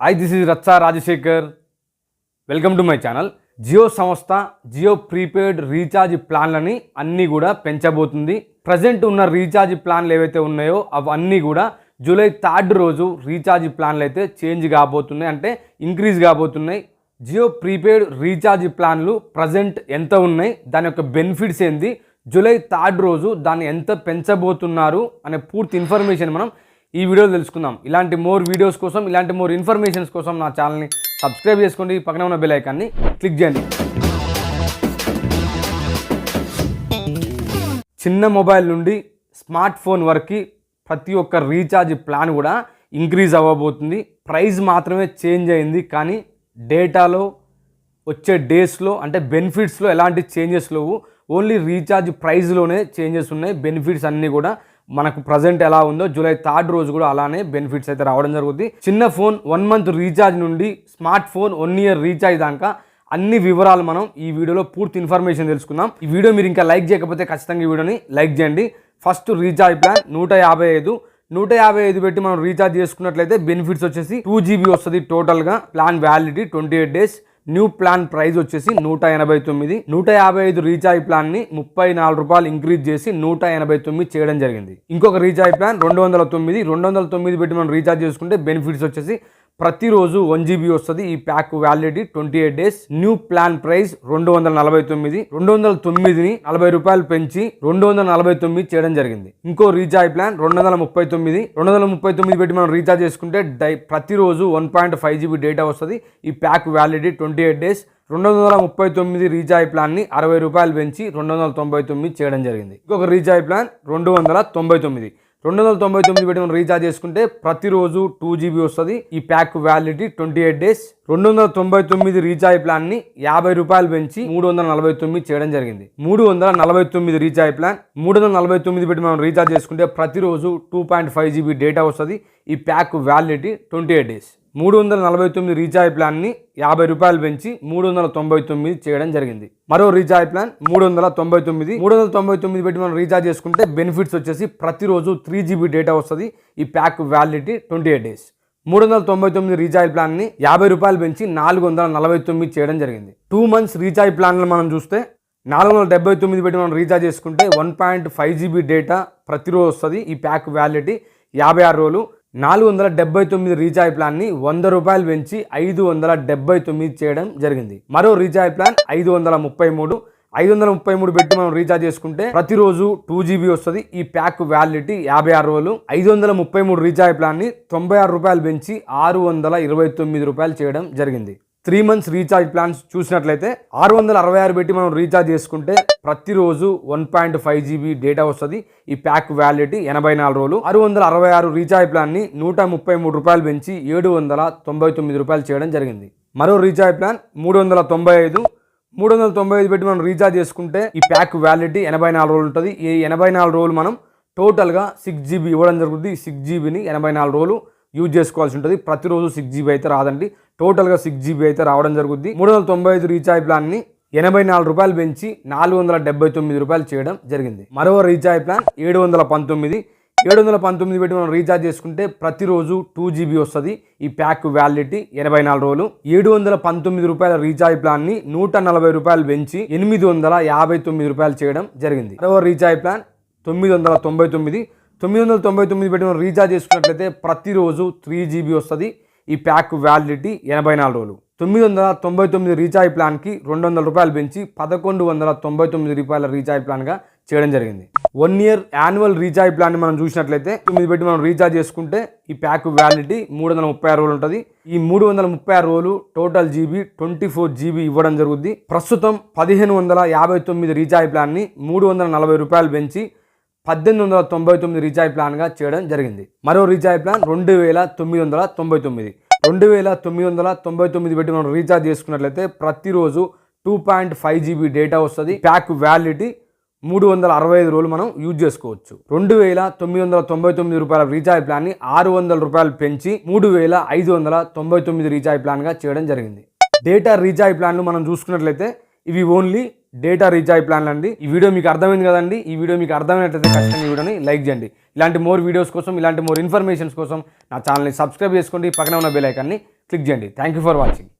I this is Ratsa Rajasekhar welcome to my channel Jio సంస్థ Jio prepaid recharge ప్లాన్లని అన్నీ కూడా పెంచబోతుంది. Present ఉన్న recharge ప్లాన్లు ఏవైతే ఉన్నాయో అవన్నీ కూడా జూలై థర్డ్ రోజు రీఛార్జ్ ప్లాన్లు అయితే చేంజ్ కాబోతున్నాయి. అంటే ఇంక్రీజ్ కాబోతున్నాయి. జియో ప్రీపెయిడ్ రీఛార్జ్ ప్లాన్లు ప్రజెంట్ ఎంత ఉన్నాయి దాని యొక్క బెనిఫిట్స్ ఏంది జూలై థర్డ్ రోజు దాన్ని ఎంత పెంచబోతున్నారు అనే పూర్తి ఇన్ఫర్మేషన్ మనం ఈ వీడియోలో తెలుసుకుందాం. ఇలాంటి మోర్ వీడియోస్ కోసం ఇలాంటి మోర్ ఇన్ఫర్మేషన్స్ కోసం నా ఛానల్ని సబ్స్క్రైబ్ చేసుకోండి. పక్కన ఉన్న బెల్ ఐకాన్ని క్లిక్ చేయండి. చిన్న మొబైల్ నుండి స్మార్ట్ ఫోన్ వరకు ప్రతి ఒక్క రీఛార్జ్ ప్లాన్ కూడా ఇంక్రీజ్ అవ్వబోతుంది. ప్రైస్ మాత్రమే చేంజ్ అయింది. కానీ డేటాలో వచ్చే డేస్లో అంటే బెనిఫిట్స్లో ఎలాంటి చేంజెస్ లేవు. ఓన్లీ రీఛార్జ్ ప్రైస్లోనే చేంజెస్ ఉన్నాయి. బెనిఫిట్స్ అన్నీ కూడా మనకు ప్రజెంట్ ఎలా ఉందో జూలై థర్డ్ రోజు కూడా అలానే బెనిఫిట్స్ అయితే రావడం జరుగుతుంది చిన్న ఫోన్ వన్ మంత్ రీఛార్జ్ నుండి smartphone one year recharge దాకా అన్ని వివరాలు మనం ఈ వీడియోలో పూర్తి ఇన్ఫర్మేషన్ తెలుసుకుందాం. ఈ వీడియో మీరు ఇంకా లైక్ చేయకపోతే ఖచ్చితంగా ఈ వీడియోని లైక్ చేయండి. ఫస్ట్ రీఛార్జ్ ప్లాన్ నూట యాభై ఐదు. నూట యాభై ఐదు పెట్టి మనం రీఛార్జ్ చేసుకున్నట్లయితే బెనిఫిట్స్ వచ్చేసి టూ జీబీ వస్తుంది టోటల్గా plan validity twenty eight days new plan price వచ్చేసి నూట ఎనభై తొమ్మిది నూట యాభై ఐదు రీఛార్జ్ ప్లాన్ని ముప్పై నాలుగు రూపాయలు ఇంక్రీజ్ చేసి నూట ఎనభై తొమ్మిది చేయడం జరిగింది. ఇంకొక రీఛార్జ్ ప్లాన్ రెండు వందల తొమ్మిది రెండు వందల తొమ్మిది పెట్టి మనం రీఛార్జ్ చేసుకుంటే బెనిఫిట్స్ వచ్చేసి ప్రతిరోజు వన్ జీబీ వస్తుంది. ఈ pack validity twenty eight days new plan price రెండు వందల నలభై తొమ్మిది రెండు వందల తొమ్మిదిని నలభై రూపాయలు పెంచి రెండు వందల నలభై తొమ్మిది చేయడం జరిగింది. ఇంకో రీఛార్జ్ ప్లాన్ రెండు వందల ముప్పై తొమ్మిది రెండు వందల ముప్పై తొమ్మిది పెట్టి మనం రీఛార్జ్ చేసుకుంటే డై ప్రతిరోజు one point five GB data వస్తుంది. ఈ pack validity twenty eight days రెండు వందల ముప్పై తొమ్మిది రీఛార్జ్ ప్లాన్ని అరవై రూపాయలు పెంచి రెండు వందల తొంభై తొమ్మిది చేయడం జరిగింది. ఇంకొక రీఛార్జ్ ప్లాన్ రెండు వందల తొంభై తొమ్మిది. రెండు వందల తొంభై తొమ్మిది పెట్టి మనం రీఛార్జ్ చేసుకుంటే ప్రతిరోజు టూ జీబీ వస్తుంది. ఈ pack validity twenty eight days రెండు వందల తొంభై తొమ్మిది రీఛార్జ్ ప్లాన్ని యాభై రూపాయలు పెంచి మూడు వందల నలభై తొమ్మిది చేయడం జరిగింది. మూడు వందల నలభై తొమ్మిది రీఛార్జ్ ప్లాన్ మూడు వందల నలభై తొమ్మిది పెట్టి మనం రీఛార్జ్ చేసుకుంటే ప్రతిరోజు two point five GB data వస్తుంది. ఈ pack validity twenty eight days మూడు వందల నలభై తొమ్మిది రీఛార్జ్ ప్లాన్ని యాభై రూపాయలు పెంచి మూడు వందల తొంభై తొమ్మిది చేయడం జరిగింది. మరో రీఛార్జ్ ప్లాన్ మూడు వందల తొంభై తొమ్మిది. మూడు వందల తొంభై తొమ్మిది పెట్టి మనం రీఛార్జ్ చేసుకుంటే బెనిఫిట్స్ వచ్చేసి ప్రతిరోజు త్రీ జీబీ డేటా వస్తుంది. ఈ pack validity twenty eight days. మూడు వందల తొంభై తొమ్మిది రీఛార్జ్ ప్లాన్ని యాభై రూపాయలు పెంచి నాలుగు వందల నలభై తొమ్మిది చేయడం జరిగింది. టూ మంత్స్ రీఛార్జ్ ప్లాన్లు మనం చూస్తే నాలుగు వందల డెబ్బై తొమ్మిది పెట్టి మనం రీఛార్జ్ చేసుకుంటే one point five GB data ప్రతిరోజు వస్తుంది. ఈ ప్యాక్ వ్యాలిడిటీ యాభై ఆరు రోజులు. నాలుగు వందల డెబ్బై తొమ్మిది రీఛార్జ్ ప్లాన్ని వంద రూపాయలు పెంచి ఐదు వందల డెబ్బై తొమ్మిది చేయడం జరిగింది. మరో రీఛార్జ్ ప్లాన్ ఐదు వందల ముప్పై మూడు. ఐదు వందల ముప్పై మూడు పెట్టి మనం రీఛార్జ్ చేసుకుంటే ప్రతిరోజు టూ జీబీ వస్తుంది. ఈ ప్యాక్ వ్యాలిడిటీ యాభై ఆరు రోజులు. ఐదు వందల ముప్పై మూడు రీఛార్జ్ ప్లాన్ని తొంభై ఆరు రూపాయలు పెంచి ఆరు వందల ఇరవై తొమ్మిది రూపాయలు చేయడం జరిగింది. త్రీ మంత్స్ రీఛార్జ్ ప్లాన్స్ చూసినట్లయితే ఆరు వందల అరవై ఆరు పెట్టి మనం రీఛార్జ్ చేసుకుంటే ప్రతిరోజు one point five GB data వస్తుంది. ఈ ప్యాక్ వ్యాలిడిటీ ఎనభై నాలుగు రోజులు. ఆరు వందల అరవై ఆరు రీఛార్జ్ ప్లాన్ని నూట ముప్పై మూడు రూపాయలు పెంచి ఏడు వందల తొంభై తొమ్మిది రూపాయలు చేయడం జరిగింది. మరో రీఛార్జ్ ప్లాన్ మూడు వందల తొంభై ఐదు. మూడు వందల తొంభై ఐదు పెట్టి మనం రీఛార్జ్ చేసుకుంటే ఈ ప్యాక్ వ్యాలిడిటీ ఎనభై నాలుగు రోజులు ఉంటుంది. ఈ ఎనభై నాలుగు రోజులు మనం టోటల్గా సిక్స్ జీబీ ఇవ్వడం జరుగుతుంది సిక్స్ జీబీని ఎనభై నాలుగు రోజులు యూజ్ చేసుకోవాల్సి ఉంటుంది. ప్రతిరోజు సిక్స్ జీబీ అయితే రాదండి. టోటల్గా సిక్స్ జీబీ అయితే రావడం జరుగుద్ది. మూడు వందల తొంభై ఐదు రీఛార్జ్ ప్లాన్ని ఎనభై నాలుగు రూపాయలు పెంచి నాలుగు వందల డెబ్బై తొమ్మిది రూపాయలు చేయడం జరిగింది. మరో రీఛార్జ్ ప్లాన్ ఏడు వందల పంతొమ్మిది. ఏడు వందల పంతొమ్మిది పెట్టి మనం రీఛార్జ్ చేసుకుంటే ప్రతిరోజు టూ జీబీ వస్తుంది. ఈ ప్యాక్ వ్యాలిడిటీ ఎనభై నాలుగు రోజులు. ఏడు వందల పంతొమ్మిది రూపాయల రీఛార్జ్ ప్లాన్ని నూట నలభై రూపాయలు పెంచి ఎనిమిది వందల యాభై తొమ్మిది రూపాయలు చేయడం జరిగింది. మరో రీఛార్జ్ ప్లాన్ తొమ్మిది వందల తొంభై తొమ్మిది. తొమ్మిది వందల తొంభై తొమ్మిది పెట్టిన రీఛార్జ్ చేసుకున్నట్లయితే ప్రతిరోజు త్రీ జీబీ వస్తుంది. ఈ ప్యాక్ వ్యాలిడిటీ ఎనభై నాలుగు రోజులు. తొమ్మిది వందల తొంభై తొమ్మిది రీఛార్జ్ ప్లాన్కి రెండు వందల రూపాయలు పెంచి పదకొండు వందల తొంభై తొమ్మిది రూపాయల రీఛార్జ్ ప్లాన్గా చేయడం జరిగింది. వన్ ఇయర్ యాన్యువల్ రీఛార్జ్ ప్లాన్ని మనం చూసినట్లయితే తొమ్మిది పెట్టి మనం రీఛార్జ్ చేసుకుంటే ఈ ప్యాక్ వ్యాలిడిటీ మూడు వందల ముప్పై ఆరు రోజులు ఉంటుంది. ఈ మూడు వందల ముప్పై ఆరు రోజులు total GB twenty four GB ఇవ్వడం జరుగుద్ది. ప్రస్తుతం పదిహేను వందల యాభై తొమ్మిది రీఛార్జ్ ప్లాన్ని మూడు వందల నలభై రూపాయలు పెంచి పద్దెనిమిది వందల తొంభై తొమ్మిది రీఛార్జ్ ప్లాన్గా చేయడం జరిగింది. మరో రీఛార్జ్ ప్లాన్ రెండు వేల తొమ్మిది వందల తొంభై తొమ్మిది. రెండు వేల తొమ్మిది వందల తొంభై తొమ్మిది పెట్టి మనం రీఛార్జ్ చేసుకున్నట్లయితే ప్రతిరోజు two point five GB data వస్తుంది. ప్యాక్ వ్యాలిడిటీ మూడు వందల అరవై ఐదు రోజులు మనం యూజ్ చేసుకోవచ్చు. రెండు వేల తొమ్మిది వందల తొంభై తొమ్మిది రూపాయల రీఛార్జ్ ప్లాన్ని ఆరు వందల రూపాయలు పెంచి మూడు వేల ఐదు వందల తొంభై తొమ్మిది రీఛార్జ్ ప్లాన్గా చేయడం జరిగింది. డేటా రీఛార్జ్ ప్లాన్లు మనం చూసుకున్నట్లయితే ఇవి ఓన్లీ డేటా రీఛార్జ్ ప్లాన్లు అండి. ఈ వీడియో మీకు అర్థమైంది కదండి. ఈ వీడియో మీకు అర్థమైనట్లయితే ఖచ్చితంగా ఈ వీడియోని లైక్ చేయండి. ఇలాంటి మోర్ వీడియోస్ కోసం ఇలాంటి మోర్ ఇన్ఫర్మేషన్స్ కోసం నా ఛానల్ని సబ్స్క్రైబ్ చేసుకోండి. పక్కన ఉన్న బెల్ ఐకాన్ని క్లిక్ చేయండి. Thank you for watching